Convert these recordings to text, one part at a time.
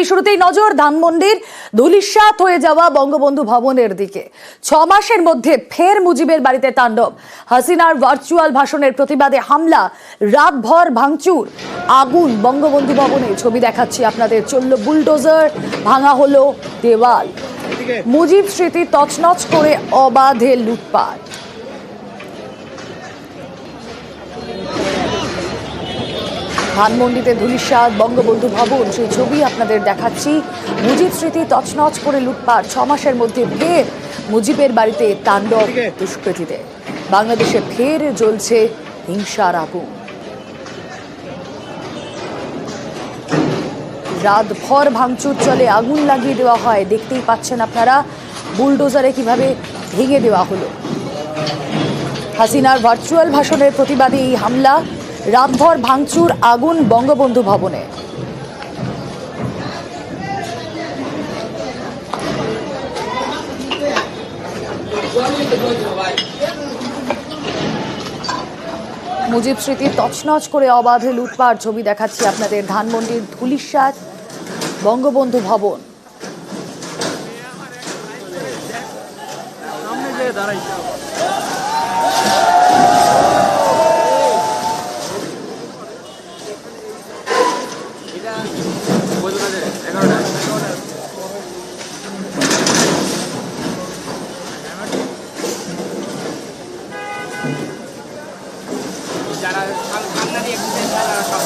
এই শুরুতেই নজর ধানমন্ডির ধুলিস্বাত হয়ে যাওয়া বঙ্গবন্ধু ভবনের দিকে। ছ মাসের মধ্যে ফের মুজিবের বাড়িতে তাণ্ডব। হাসিনার ভার্চুয়াল ভাষণের প্রতিবাদে হামলা, রাতভর ভাঙচুর। আগুন বঙ্গবন্ধু ভবনে, ছবি দেখাচ্ছি আপনাদের। চলল বুলডোজার, ভাঙা হলো দেওয়াল। মুজিব স্মৃতি তছনছ করে অবাধে লুটপাট। ধানমন্ডিতে ধুলিস্বাদ বঙ্গবন্ধু ভবন, সেই ছবি আপনাদের দেখাচ্ছি। মুজিব স্মৃতি তছনছ করে লুটপাট, ছ মাসের মধ্যে ফের মুজিবের বাড়িতে তাণ্ডব দুষ্কৃতিতে বাংলাদেশে ফের জ্বলছে হিংসার আগুন। রাতভর ভাঙচুর চলে, আগুন লাগিয়ে দেওয়া হয়। দেখতেই পাচ্ছেন আপনারা, বুলডোজারে কীভাবে ভেঙে দেওয়া হলো। হাসিনার ভার্চুয়াল ভাষণের প্রতিবাদে এই হামলা। রাতভর ভাঙচুর আগুন বঙ্গবন্ধু ভবনে। মুজিব স্মৃতি তছনছ করে অবাধে লুটপাট ছবি দেখাচ্ছি আপনাদের ধানমন্ডির ধুলিস্বাদ বঙ্গবন্ধু ভবন। দাঁড়াই এটা বলতে পারে এগারোটা যারা সামনে দিয়ে তারা সব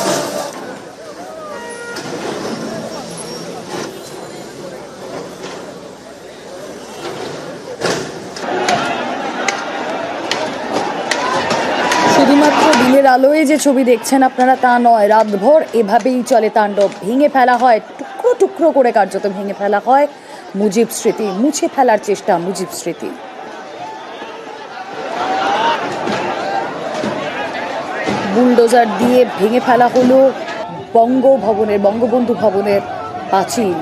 শুধুমাত্র দিনের আলোয় যে ছবি দেখছেন আপনারা তা নয়, রাতভর এভাবেই চলে তাণ্ডব। ভেঙে ফেলা হয়, টুকরো টুকরো করে কার্যত ভেঙে ফেলা হয় মুজিব স্মৃতি। মুছে ফেলার চেষ্টা মুজিব স্মৃতি। বুলডোজার দিয়ে ভেঙে ফেলা হলো বঙ্গভবনের, বঙ্গবন্ধু ভবনের পাঁচিল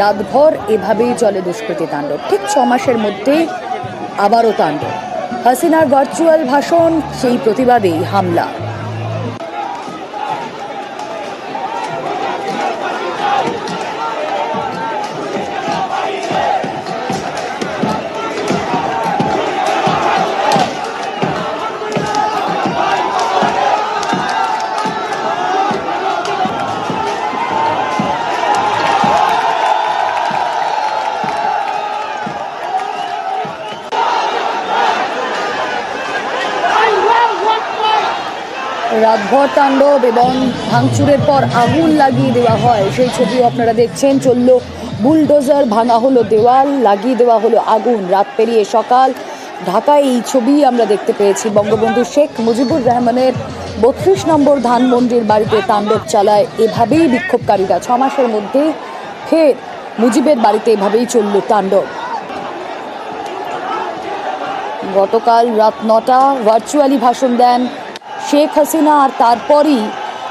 রাতভর এভাবেই চলে দুষ্কৃতী তাণ্ডব। ঠিক ছ মাসের মধ্যেই আবারও তাণ্ডব। হাসিনার ভার্চুয়াল ভাষণ সেই প্রতিবাদেই হামলা। রাতভর তাণ্ডব এবং ভাঙচুরের পর আগুন লাগিয়ে দেওয়া হয়। সেই ছবিও আপনারা দেখছেন। চলল বুলডোজার, ভাঙা হলো দেওয়াল, লাগিয়ে দেওয়া হলো আগুন। রাত পেরিয়ে সকাল। ঢাকায় এই ছবি আমরা দেখতে পেয়েছি। বঙ্গবন্ধু শেখ মুজিবুর রহমানের বত্রিশ নম্বর ধানমন্ডির বাড়িতে তাণ্ডব চালায়। এভাবেই বিক্ষোভকারীরা ছ মাসের মধ্যে ফের মুজিবের বাড়িতে এভাবেই চলল তাণ্ডব। গতকাল রাত নটা ভার্চুয়ালি ভাষণ দেন শেখ হাসিনা আর তারপরই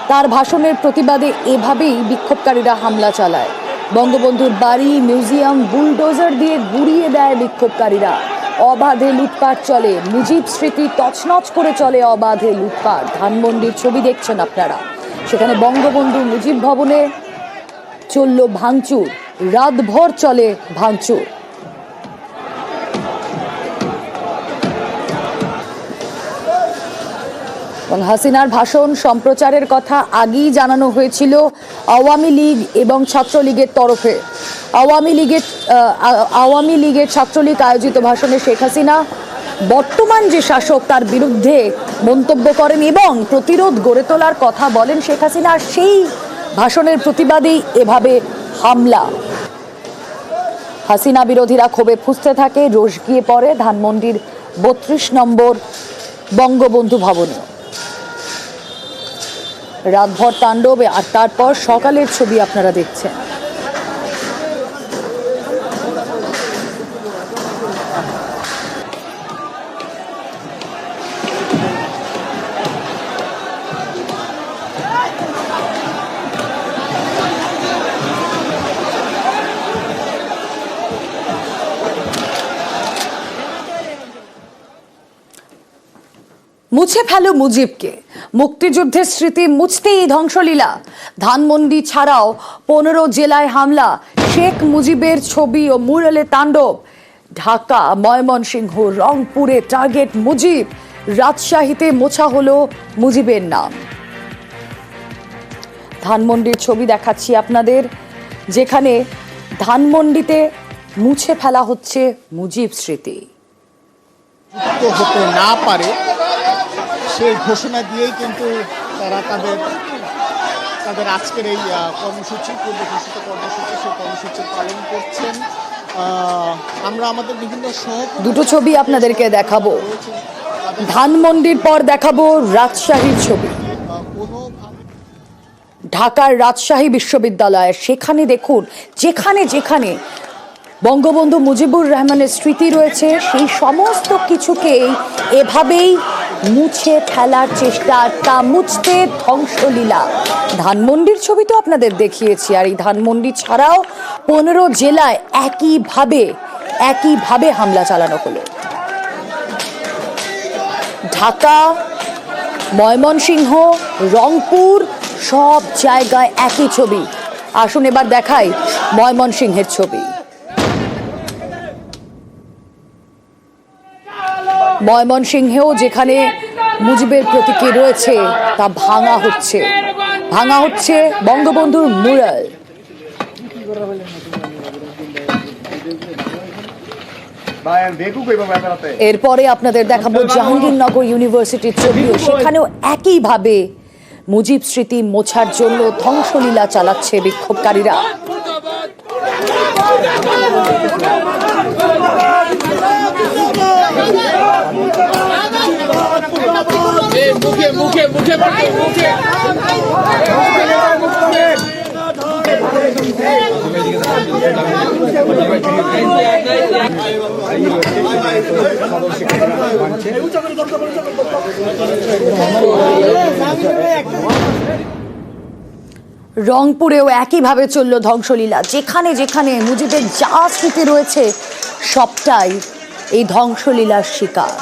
তার ভাষণের প্রতিবাদে এভাবেই বিক্ষোভকারীরা হামলা চালায়। বঙ্গবন্ধুর বাড়ি, মিউজিয়াম, বুলডোজার দিয়ে গুড়িয়ে দেয় বিক্ষোভকারীরা। অবাধে লুটপাট চলে। মুজিব স্মৃতি তছনছ করে চলে অবাধে লুটপাট। ধানমন্ডির ছবি দেখছেন আপনারা। সেখানে বঙ্গবন্ধু মুজিব ভবনে চলল ভাঙচুর। রাতভর চলে ভাঙচুর। এবং হাসিনার ভাষণ, সম্প্রচারের কথা আগেই জানানো হয়েছিল আওয়ামী লীগ এবং ছাত্রলীগের তরফে। আওয়ামী লীগের আওয়ামী লীগের ছাত্রলীগ আয়োজিত ভাষণে শেখ হাসিনা বর্তমান যে শাসক তার বিরুদ্ধে মন্তব্য করেন এবং প্রতিরোধ গড়ে তোলার কথা বলেন শেখ হাসিনা, সেই ভাষণের প্রতিবাদেই এভাবে হামলা। হাসিনা বিরোধীরা ক্ষোভে ফুসতে থাকে, রোষ গিয়ে পড়ে ধানমন্ডির বত্রিশ নম্বর বঙ্গবন্ধু ভবনে রাতভর তাণ্ডবে আর তারপর সকালের ছবি আপনারা দেখছেন। মুছে ফেলো মুজিবকে। মুক্তিযুদ্ধের স্মৃতি মুছতেই ধ্বংসলীলা। ধানমন্ডি ছাড়াও পনেরো জেলায় হামলা, শেখ মুজিবের ছবি ও মুরালে তাণ্ডব। ঢাকা, ময়মনসিংহ, রংপুরে টার্গেট মুজিব, রাজশাহীতে মোছা হলো মুজিবের নাম। ধানমন্ডির ছবি দেখাচ্ছি আপনাদের, যেখানে ধানমন্ডিতে মুছে ফেলা হচ্ছে মুজিব স্মৃতি। না পারে সেই ঘোষণা দিয়েই কিন্তু তারা তাদের তাদের আজকের এই কর্মসূচি পূর্ব ঘোষিত কর্মসূচি, সেই কর্মসূচি পালন করছেন। আমরা আমাদের বিভিন্ন দুটো ছবি আপনাদেরকে দেখাবো। ধানমন্ডির পর দেখাবো রাজশাহীর ছবি। ঢাকার রাজশাহী বিশ্ববিদ্যালয়, সেখানে দেখুন, যেখানে যেখানে বঙ্গবন্ধু মুজিবুর রহমানের স্মৃতি রয়েছে, সেই সমস্ত কিছুকেই এভাবেই মুছে ফেলার চেষ্টা তা মুছতে ধ্বংসলীলা। ধানমন্ডির ছবি তো আপনাদের দেখিয়েছি, আর এই ধানমন্ডি ছাড়াও পনেরো জেলায় একইভাবে একইভাবে হামলা চালানো হলো। ঢাকা, ময়মনসিংহ, রংপুর, সব জায়গায় একই ছবি। আসুন এবার দেখাই ময়মনসিংহের ছবি। ময়মনসিংহেও যেখানে মুজিবের প্রতীকে রয়েছে, তা ভাঙা হচ্ছে। ভাঙা হচ্ছে বঙ্গবন্ধুর মুরাল। এরপরে আপনাদের দেখাবো জাহাঙ্গীরনগর ইউনিভার্সিটির ছবিও। সেখানেও একইভাবে মুজিব স্মৃতি মোছার জন্য ধ্বংসলীলা চালাচ্ছে বিক্ষোভকারীরা। মুখে মুখে মুখে মুখে রংপুরেও একইভাবে চলল ধ্বংসলীলা। যেখানে যেখানে মুজিবের যা স্মৃতি রয়েছে, সবটাই এই ধ্বংসলীলার শিকার।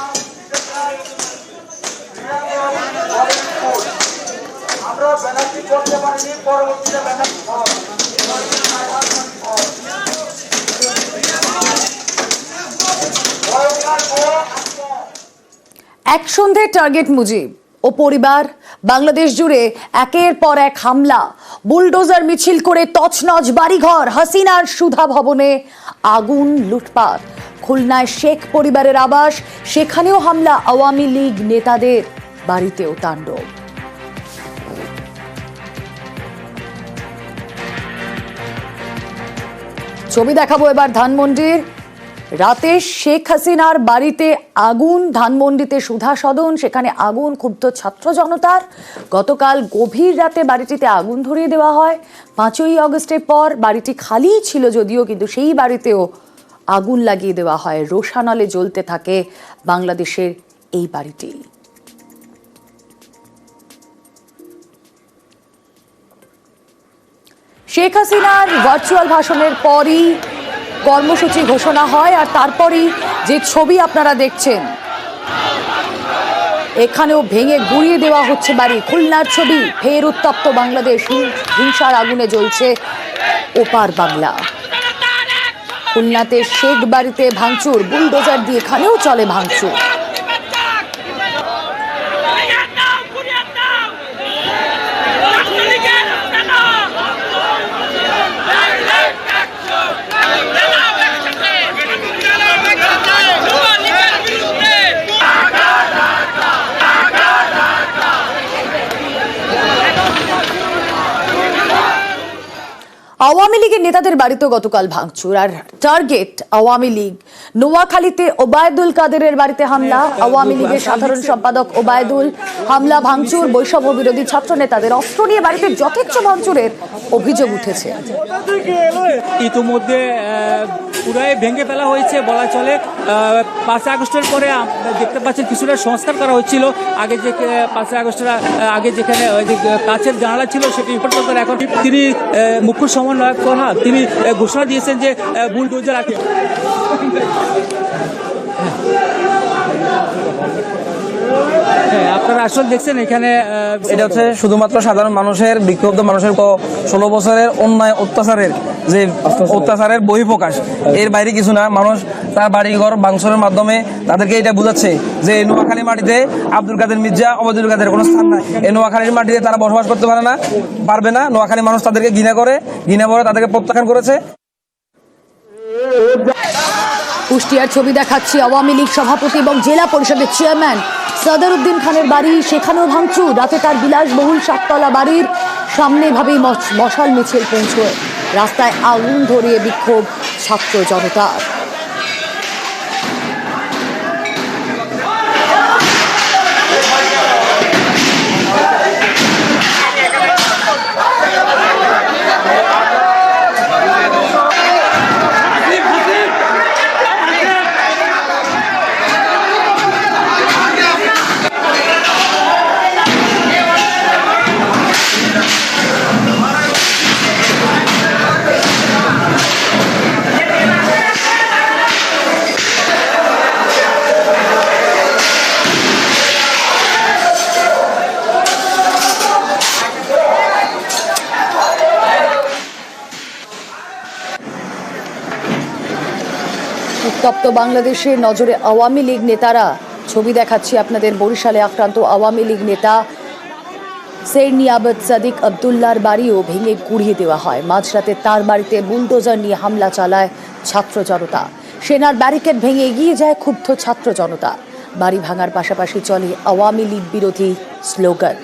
এক সন্ধে টার্গেট মুজিব ও পরিবার, বাংলাদেশ জুড়ে একের পর এক হামলা, বুলডোজার মিছিল করে তছনছ বাড়িঘর হাসিনার সুধা ভবনে আগুন লুটপাট। খুলনায় শেখ পরিবারের আবাস, সেখানেও হামলা আওয়ামী লীগ নেতাদের বাড়িতেও তাণ্ডব। ছবি দেখাবো এবার ধানমন্ডির। রাতে শেখ হাসিনার বাড়িতে আগুন, ধানমন্ডিতে সুধা সদন, সেখানে আগুন, ক্ষুব্ধ ছাত্র জনতার। গতকাল গভীর রাতে বাড়িটিতে আগুন ধরিয়ে দেওয়া হয়। পাঁচই অগস্টের পর বাড়িটি খালিই ছিল যদিও, কিন্তু সেই বাড়িতেও আগুন লাগিয়ে দেওয়া হয়। রোশানলে জ্বলতে থাকে বাংলাদেশের এই বাড়িটি। শেখ হাসিনার ভার্চুয়াল ভাষণের পরই কর্মসূচি ঘোষণা হয় আর তারপরই যে ছবি আপনারা দেখছেন, এখানেও ভেঙে গুঁড়িয়ে দেওয়া হচ্ছে বাড়ি। খুলনার ছবি, ফের উত্তপ্ত বাংলাদেশ, হিংসার আগুনে জ্বলছে ওপার বাংলা। খুলনাতে শেখ বাড়িতে ভাঙচুর বুলডোজার দিয়ে এখানেও চলে ভাঙচুর আওয়ামী বাড়িতেও গতকাল ভাঙচুর। আর টার্গেট আওয়ামী লীগ। নোয়াখালীতে ওবায়দুল কাদেরের বাড়িতে হামলা। আওয়ামী লীগের সাধারণ সম্পাদক ওবায়দুল হামলা ভাঙচুর বৈষম্য বিরোধী ছাত্র নেতাদের অস্ত্র নিয়ে বাড়িতে যথেচ্ছ ভাঙচুরের অভিযোগ উঠেছে। ইতিমধ্যে পুরাই ভেঙে ফেলা হয়েছে বলা চলে। পাঁচই আগস্টের পরে দেখতে পাচ্ছেন কিছুটা সংস্কার করা হচ্ছিল। আগে যে পাঁচ পাঁচই আগস্টের আগে যেখানে কাছের জানালা ছিল, সেটি করে এখন তিনি মুখ্য সমন্বয়ক তিনি ঘোষণা দিয়েছেন যে ভুল বুলডোজার আগে হ্যাঁ আপনারা আসলে দেখছেন এখানে এটা হচ্ছে শুধুমাত্র সাধারণ মানুষের, বিক্ষুব্ধ মানুষের ষোলো বছরের অন্যায় অত্যাচারের যে অত্যাচারের বহিঃপ্রকাশ, এর বাইরে কিছু না। মানুষ তার বাড়িঘর বাংশরের মাধ্যমে তাদেরকে এটা বোঝাচ্ছে যে নোয়াখালী মাটিতে আব্দুল কাদের মির্জা অবদুল কাদের কোনো স্থান নাই। এই নোয়াখালীর মাটিতে তারা বসবাস করতে পারে না, পারবে না। নোয়াখালী মানুষ তাদেরকে ঘৃণা করে ঘৃণা করে তাদেরকে প্রত্যাখ্যান করেছে। কুষ্টিয়ার ছবি দেখাচ্ছি। আওয়ামী লীগ সভাপতি এবং জেলা পরিষদের চেয়ারম্যান সদর উদ্দিন খানের বাড়ি সেখানেও ভাঙচুর। রাতে তার বিলাসবহুল সাততলা বাড়ির সামনে ভাবেই মশ- মশাল মিছিল পৌঁছয়। রাস্তায় আগুন ধরিয়ে বিক্ষোভ ছাত্র জনতার। উত্তপ্ত বাংলাদেশের নজরে আওয়ামী লীগ নেতারা। ছবি দেখাচ্ছি আপনাদের বরিশালে আক্রান্ত আওয়ামী লীগ নেতা সের নিয়াবত সাদিক আবদুল্লার বাড়িও ভেঙে গুড়িয়ে দেওয়া হয়। মাঝরাতে তার বাড়িতে বুলডোজার নিয়ে হামলা চালায় ছাত্র জনতা। সেনার ব্যারিকেড ভেঙে এগিয়ে যায় ক্ষুব্ধ ছাত্র জনতা। বাড়ি ভাঙার পাশাপাশি চলে আওয়ামী লীগ বিরোধী স্লোগান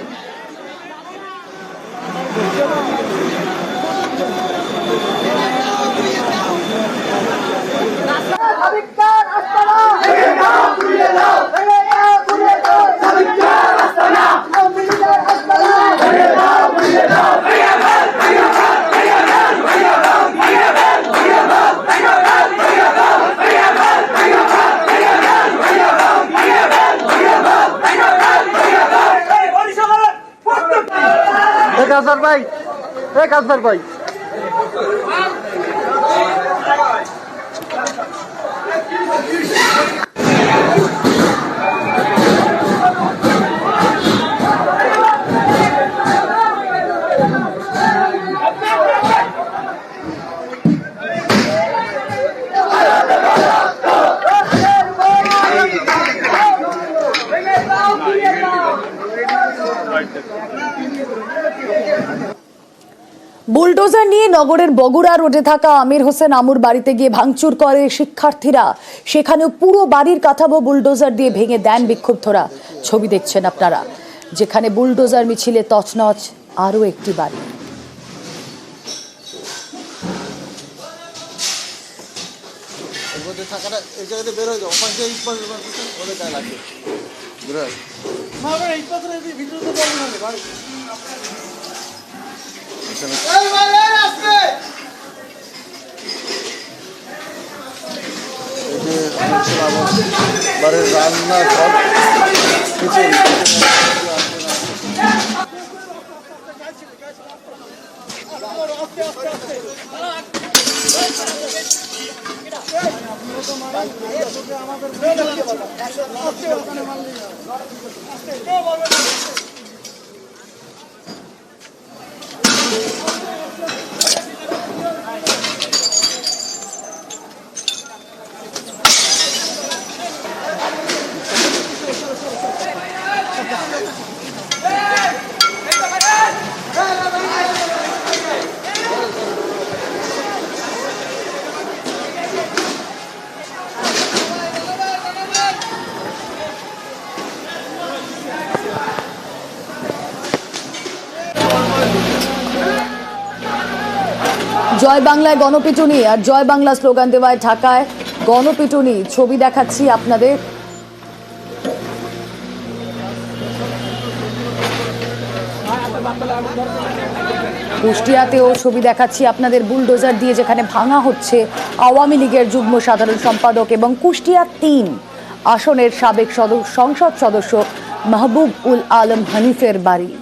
এক হাজার ভাই। এ কাজদার ভাই। বুলডোজার নিয়ে নগরের বগুড়া রোডে থাকা আমির হোসেন আমুর বাড়িতে গিয়ে ভাঙচুর করে শিক্ষার্থীরা। সেখানেও পুরো বাড়ির কাঠামো বুলডোজার দিয়ে ভেঙে দেন বিক্ষুব্ধরা। ছবি দেখছেন আপনারা। যেখানে বুলডোজার মিছিলে তছনছ আরও একটি বাড়ি। থাকাটা বাড়ির রান্না ঘর কিচেন জয় বাংলায় গণপিটুনি আর জয় বাংলা স্লোগান দেওয়ায় ঢাকায় গণপিটুনি। ছবি দেখাচ্ছি আপনাদের। কুষ্টিয়াতেও ছবি দেখাচ্ছি আপনাদের বুলডোজার দিয়ে যেখানে ভাঙা হচ্ছে আওয়ামী লীগের যুগ্ম সাধারণ সম্পাদক এবং কুষ্টিয়া তিন আসনের সাবেক সদ- সংসদ সদস্য মাহবুব উল আলম হানিফের বাড়ি।